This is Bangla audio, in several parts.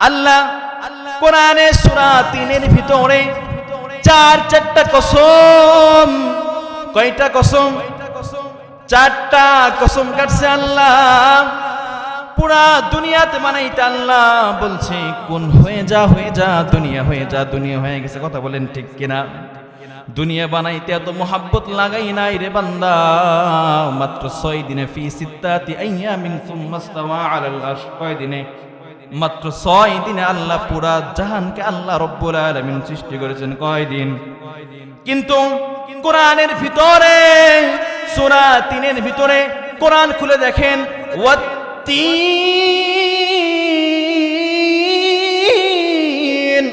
আল্লাহ কোরআনে সূরা তিনের ভিতরে চার চারটা কসম। কয়টা কসম? চারটা কসম কাটছে আল্লাহ। পুরা দুনিয়াতে বানাইতে আল্লাহ বলছে, কোন হয়ে যা হয়ে যা, দুনিয়া হয়ে যা, দুনিয়া হয়ে গেছে। কথা বলেন ঠিক কিনা? দুনিয়া বানাইতে এত মোহাব্বত লাগাই নাই রে বান্দা। মাত্র ছয় দিনে, ফি সিত্তাতি আইয়ামিন সুম্মা ইস্তাওয়া আলাল আরশ। কয় দিনে? মাত্র ছয় দিনে আল্লাহ পুরা জাহানকে আল্লাহ রব্বুল আলমিন সৃষ্টি করেছেন কয়দিন কিন্তু কোরআনের ভিতরে, সোরা তিনের ভিতরে কোরআন খুলে দেখেন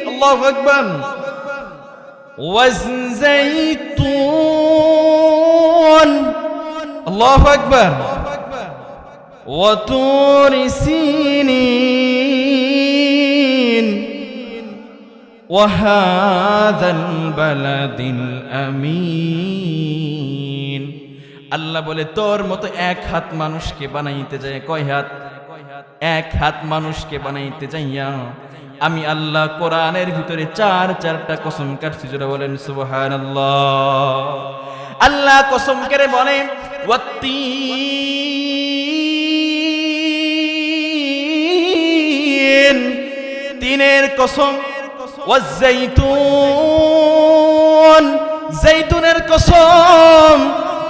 আল্লাহ আকবর। ওয়াজজাইতুন। আল্লাহু আকবার। وهذا البلد الأمين আল্লাহ বলে তোর মতো এক হাত মানুষকে বানাইতে যায় কয় হাত এক হাত মানুষকে বানাইতে যাইয়া আমি আল্লাহ কোরআনের ভিতরে চার চারটা কসম কাটছি যেটা বলেন সুবহানাল্লাহ আল্লাহ কসম করে বলেন ওয়াত্তিন তিনের কসম ওয়াজ্জাইতুন, জাইতুনের কসম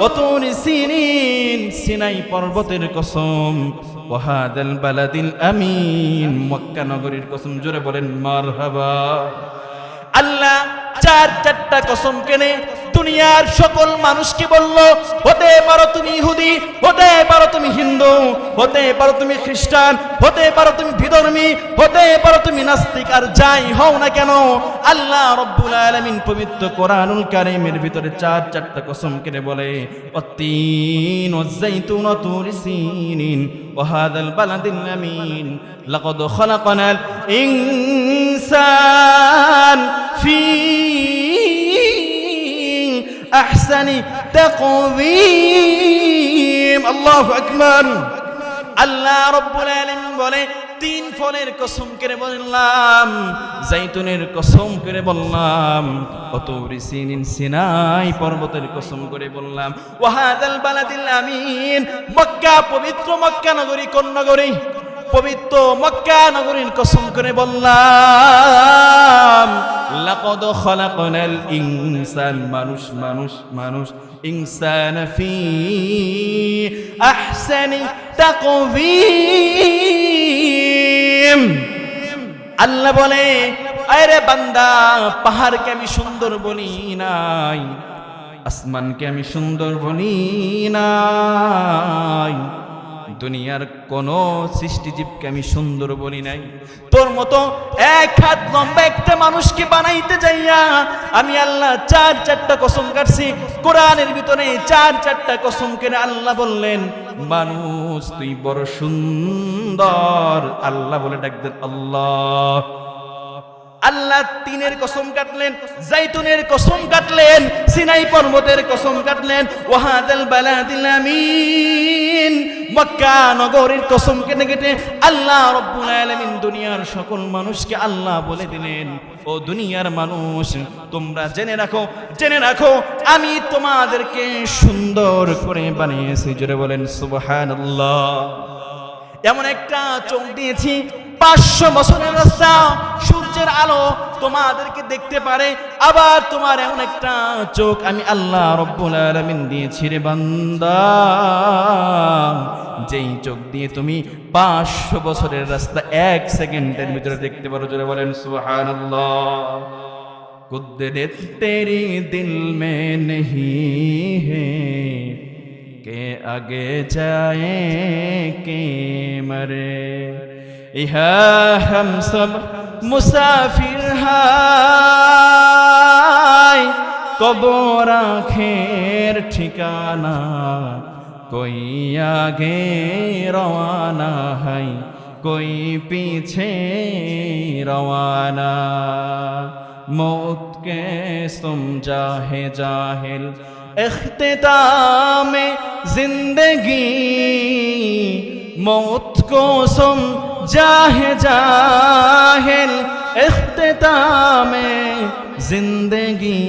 ওতুন সিনিন, সিনাই পর্বতের কসম। ওয়াহাদাল বালাদিল আমিন, মক্কা নগরীর কসম, জোরে বলেন মারহাবা। আল্লাহ চার চারটা কসম কেনে দুনিয়ার সকল মানুষকে বলল, হতে পারো তুমি ইহুদি, হতে পারো তুমি হিন্দু, হতে পারো তুমি খ্রিস্টান, হতে পারো তুমি বিধর্মী, হতে পারো তুমি নাস্তিক, আর যাই হও না কেন, আল্লাহ রব্বুল আলামিন পবিত্র কোরআনুল কারীমের ভিতরে চার, চারটা কসম কেনে বলে অতীন ওয়াজ্জাইতুন ওয়াতুর সিনিন ওয়াহাদাল বালাদিল আমিন, লাকাদ খলাকনাল ইনসান ফি আহসানি তাকওয়িম। আল্লাহু আকবার। আল্লাহ রব্বুল আলামিন বলে, তিন ফলের কসম করে বললাম, জাইতুনের কসম করে বললাম অতৌরি সিনিন সিনাই পর্বতের কসম করে বললাম ওয়াহাদাল বালাদিল আমিন, মক্কা পবিত্র মক্কা নগরী কোন নগরী? পবিত্র মক্কা নগরীর কসম করে বললাম লাকদ খলাকনাল ইনসান মানুষ মানুষ মানুষ। ইনসান ফি আহসানি তাকওয়িম আল্লাহ বলে আরে বান্দা, পাহাড়কে আমি সুন্দর বলি নাই, আসমানকে আমি সুন্দর বলি নাই। দুনিয়ার কোন সৃষ্টিজীবকে আমি সুন্দর বলি নাই। তোর মতো এক হাত লম্বা একটা মানুষকে বানাইতে যাইয়া আমি আল্লাহ চার চারটা কসম কাটছি। কোরআনের ভিতরে চার চারটা কসম কেনে আল্লাহ বললেন, মানুষ, তুই বড় সুন্দর। আল্লাহ বলে ডাকতেন আল্লাহ। আল্লাহ তিনের কসম কাটলেন, জাইতুনের কসম কাটলেন, সিনাই পর্বতের কসম কাটলেন, ওয়াহাদাল বালাদিল আমিন। মক্কা নগরীর কসম কেটে কেটে আল্লাহ রব্বুল আলামিন দুনিয়ার সকল মানুষকে আল্লাহ বলে দিলেন, ও দুনিয়ার মানুষ, তোমরা জেনে রাখো জেনে রাখো, আমি তোমাদেরকে সুন্দর করে বানিয়েছি। জোরে বলেন, সুবহানাল্লাহ। এমন একটা চোখ দিয়েছি পাঁচশো বছরের রাস্তা, সূর্যের আলো তোমাদেরকে দেখতে পারে। আবার তোমার এমন একটা চোখ আমি আল্লাহ রব্বুল আলামিন দিয়েছি রে বান্দা। যেই চোখ দিয়ে তুমি পাঁচশো বছরের রাস্তা এক সেকেন্ডের ভিতরে দেখতে পারো, জোরে বলেন সুহান কুদরত তেরি দিল মে নেহি হে, কে আগে যায় কে মরে। ইহা হামসব মুসাফির হায় কবর আখের ঠিকানা কই আগে রওয়ানা হাই, কই পিছে রওয়ানা। মৌত কে সুম জাহে জাহিল اختتام زندگی موت کو سم জাহে জাহেল ইখতামে জিন্দগি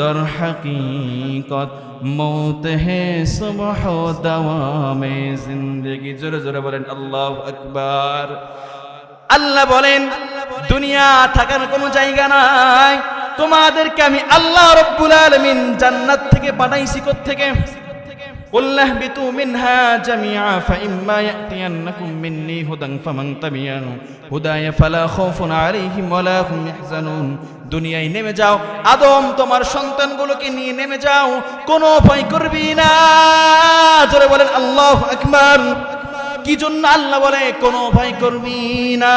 দর হাকিকত মৌত হে সুবহ দাওয়ামে জিন্দগি জোরে জোরে বলেন আল্লাহ আকবার আল্লাহ বলেন দুনিয়া থাকার কোনো জায়গা নাই তোমাদেরকে আমি আল্লাহ রব্বুল আলমিন জান্নাত থেকে পাঠাইছি থেকে قل اهبطوا منها جميعا فإما يأتينكم مني هدى فمن تبع هداي فلا خوف عليهم ولا هم يحزنون দুনিয়ায় নেমে যাও আদম তোমার সন্তানগুলোকে নিয়ে নেমে যাও কোনো ভয় করবি না জোরে বলেন আল্লাহ আকবার কি জন্য আল্লাহ বলে কোনো ভয় করবি না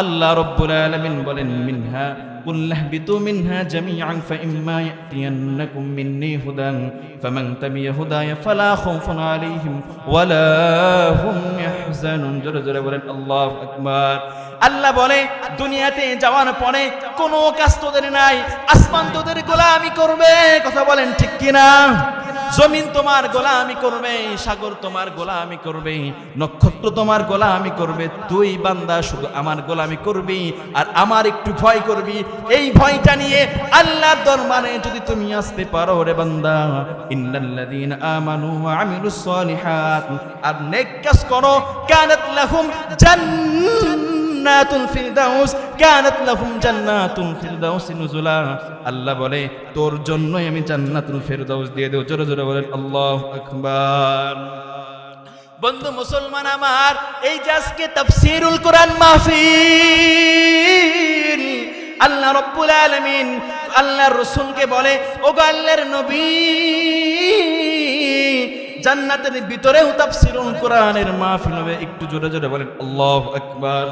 আল্লাহ রব্বুল আলামিন বলেন, মিনহা উল্লাহবিতু মিনহা জামিআন, ফাইম্মা ইয়াতিয়ান্নাকুম মিন্নি হুদান, ফামান তাবিয়া হুদায়া ফালা হুম ইয়াহজানুন। জোরে বলেন, আল্লাহু আকবার। আল্লাহ বলে, দুনিয়াতে যাওয়ার পরে কোনো কাজ তোদের নাই, আসমান তোদের গোলামি করবে। কথা বলেন ঠিক কিনা? না জমিন তোমার গোলামি করবে, সাগর তোমার গোলামি করবে, নক্ষত্র তোমার গোলামি করবে, তুই বান্দা শুধু আমার গোলামি করবি আর আমার একটু ভয় করবি। এই ভয়টা নিয়ে আল্লাহর দরবারে যদি তুমি আসতে পারো রে বান্দা, ইন্নাল্লাযীনা আমানু ওয়া আমিলুস সলিহাত, আর নেক কাজ করো, কানাত লাহুম জান্নাতুল ফিরদাউস, কানাত লাহুম জান্নাতুল ফিরদাউস নুজুলা। আল্লাহ বলে, তোর জন্যই আমি জান্নাতুল ফিরদাউস দিয়ে দেব। জোরে জোরে বলেন, আল্লাহু আকবার। বন্ধু মুসলমান আমার, এই যে আজকে তাফসীরুল কোরআন মাহফিল, আল্লাহ রব্বুল আলামিন আল্লাহর রাসূলকে বলে, ওগো আল্লাহর নবী, জান্নাতের ভিতরেও তাফসীরুল কোরআনের মাহফিল হবে। একটু জোরে জোরে বলেন, আল্লাহু আকবার।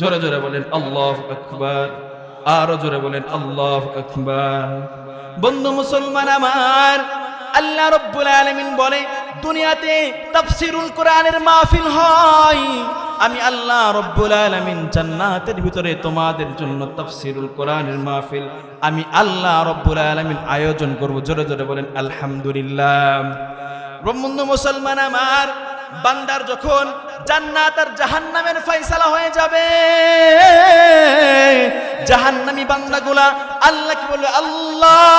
জোরে জোরে বলেন, আল্লাহ আকবার। আরও জোরে বলেন, আল্লাহ আকবার। বন্ধু মুসলমান আমার, আল্লাহ রব্বুল আলামিন বলে, দুনিয়াতে তাফসিরুল কোরআনের মাহফিল হয়। আমি আল্লাহ রব্বুল আলামিন জান্নাতের ভিতরে তোমাদের জন্য তাফসিরুল কোরআনের মাহফিল, আমি আল্লাহ রব্বুল আলামিন আয়োজন করব। জোরে জোরে বলেন, আলহামদুলিল্লাহ। বন্ধু মুসলমান আমার বান্দার যখন জান্নাত আর জাহান্নামের ফয়সালা হয়ে যাবে জাহান্নামী বান্দাগুলা আল্লাহকে বলবে আল্লাহ!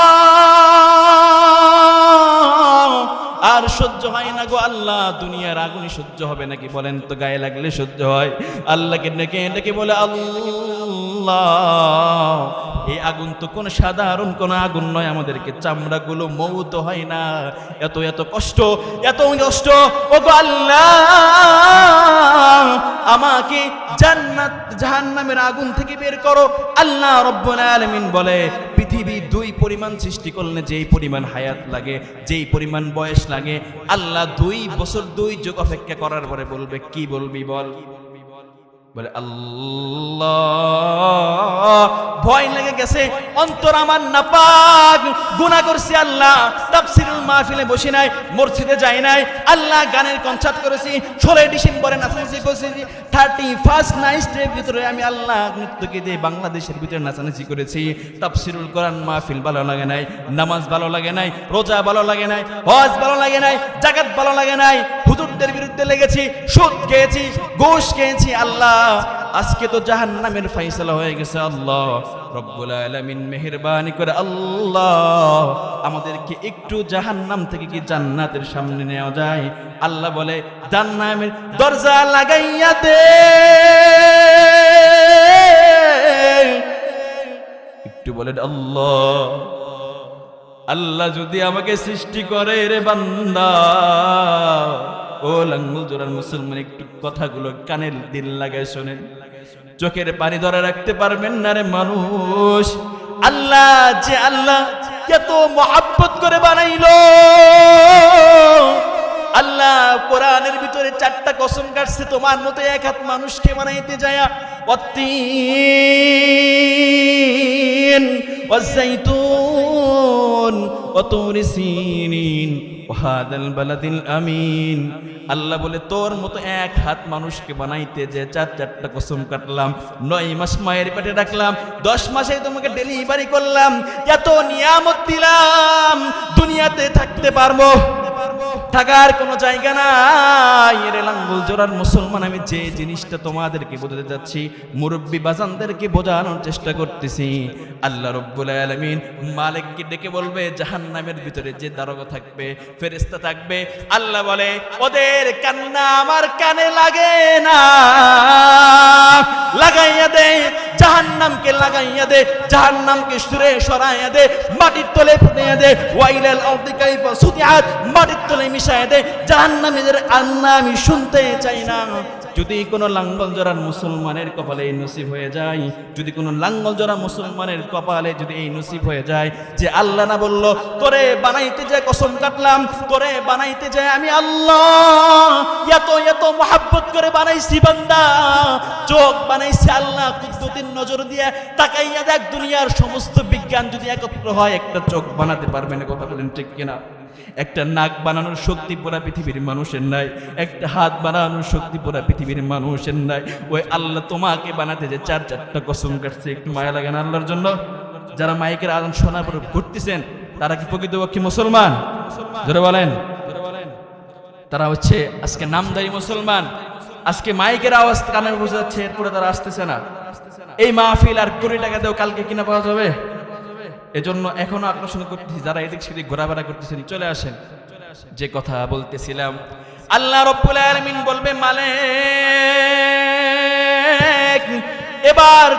আর সহ্য হয় না গো আল্লাহ, দুনিয়ার আগুনই সহ্য হবে নাকি বলেন তো, গায়ে লাগলে সহ্য হয়। আল্লাহকে ডেকে ডেকে বলে, আল্লাহ, এই আগুন তো কোন সাধারণ কোন আগুন নয়, আমাদেরকে চামড়াগুলো মৌত হয় না। এত এত কষ্ট এত কষ্ট ও গো আল্লাহ, আমাকে জান্নাত, জাহান্নামের আগুন থেকে বের করো। আল্লাহ রব্বুল আলামিন বলে পৃথিবী দুই পরিমাণ সৃষ্টি করলে যেই পরিমাণ হায়াত লাগে, যেই পরিমাণ বয়স লাগে, আল্লাহ দুই বছর দুই যুগ অপেক্ষা করার পরে বলবে, কি বলবি বল? বলে, আল্লাহ ভয় লেগে গেছে। অন্তর আমার নাপাক। গুনাহ করছি আল্লাহ। তাফসিরুল মাহফিলে বসে নাই, মসজিদে যাই নাই। আল্লাহ গানের কনসার্ট করেছি। ষোলোই ডিসেম্বরে নাচানাচি করেছি। থার্টি ফার্স্ট নাইটের ভিতরে আমি আল্লাহ নৃত্যকে দিয়ে বাংলাদেশের ভিতরে নাচানাচি করেছি। তাফসিরুল কোরআন মাহফিল ভালো লাগে নাই, নামাজ ভালো লাগে নাই, রোজা ভালো লাগে নাই, হজ ভালো লাগে নাই, জাকাত ভালো লাগে নাই। হুজুরদের বিরুদ্ধে লেগেছি, সুদ খেয়েছি, ঘুষ খেয়েছি আল্লাহ। আজকে তো জাহান্নামের ফয়সালা হয়ে গেছে, আল্লাহ। রব্বুল আলামিন মেহেরবানি করে, আল্লাহ, আমাদেরকে একটু জাহান্নাম থেকে কি জান্নাতের সামনে নেওয়া যায়? আল্লাহ বলে জান্নামের দরজা লাগাইয়া দে। একটু বলেন, আল্লাহ আল্লাহ যদি আমাকে সৃষ্টি করে রে বান্দা ও লাঙ্গুল জোড়ার মুসলমান, একটু কথাগুলো কানের দিল লাগায় শোনেন। চোখের পানি ধরে রাখতে পারবেন না রে মানুষ। আল্লাহ যে আল্লাহ এত মহাব্বত করে বানাইল। আল্লাহ কোরআনের ভিতরে চারটা কসম কাটছে, তোমার মতো এক হাত মানুষকে বানাইতে যায়। অতীন অজাইতুন অতুর সিনিন আমিন। আল্লাহ বলে, তোর মতো এক হাত মানুষকে বানাইতে যে চার চারটা কসম কাটলাম, নয় মাস মায়ের পেটে রাখলাম, দশ মাসে তোমাকে ডেলিভারি করলাম, এত নিয়ামত দিলাম, দুনিয়াতে থাকতে পারব। থাকার কোনো জায়গা নাই। এর লাঙ্গল জোড়ার মুসলমান, আমি যে জিনিসটা তোমাদেরকে বোঝাতে যাচ্ছি, মুরব্বী বাজানদেরকে বোঝানোর চেষ্টা করতেছি। আল্লাহ রব্বুল আলামিন মালিককে ডেকে বলবে, জাহান্নামের ভিতরে যে দারোগা থাকবে, ফেরেশতা থাকবে। আল্লাহ বলে, ওদের কান্না আমার কানে লাগে না। লাগাইয়া দে, জাহান্নামকে লাগাইয়া দে, জাহান্নামকে সুরে সরাইয়া দে, মাটির তলে ফুটিয়ে দে। ওয়াইলাল আরদি কাইফা সুতিআত, মাটির তলে মিশাইয়া দে জাহান্নামীদের আন্না আমি শুনতে চাই না। যদি কোনো লাঙ্গল জোড়ার মুসলমানের কপালে এই নসিব হয়ে যায়, যদি কোনো লাঙ্গল জোড়া মুসলমানের কপালে যদি এই নসিব হয়ে যায় যে আল্লাহ না তোরে বানাইতে কসম কাটলাম, তোরে বানাইতে আমি আল্লাহ, এত এত মহাব্বত করে বানাইছি বান্দা, চোখ বানাইছি আল্লাহ কুদ্দুতির নজর দিয়ে তাকাইয়া দেখ, দুনিয়ার সমস্ত বিজ্ঞান যদি একত্র হয়, একটা চোখ বানাতে পারবে না, কথা বলেন ঠিক কিনা? একটা নাক বানানোর শক্তি পুরা পৃথিবীর মানুষের নাই, একটা হাত বানানোর শক্তি পুরা পৃথিবীর মানুষের নাই। ওই আল্লাহ তোমাকে বানাতে যে চার চারটা কসম কাটছে, একটু মায়া লাগে না আল্লাহর জন্য? যারা মাইকের আদান শোনার পরে ঘুরতেছেন, তারা কি প্রকৃতপক্ষে মুসলমান? ধরে বলেন। তারা হচ্ছে আজকে নামদারি মুসলমান। আজকে মাইকের আওয়াজ কানে বোঝা যাচ্ছে, এরপরে তারা আসতেছে না। এই মাহফিল আর কুড়ি টাকা দেও কালকে কিনা পাওয়া যাবে? এজন্য এখনও আকর্ষণ করতেছি, যারা এদিক সেদিক ঘোরাফেরা করতেছেন, চলে আসেন। যে কথা বলতেছিলাম, আল্লাহ রব্বুল আলমিন বলবে মালে এবার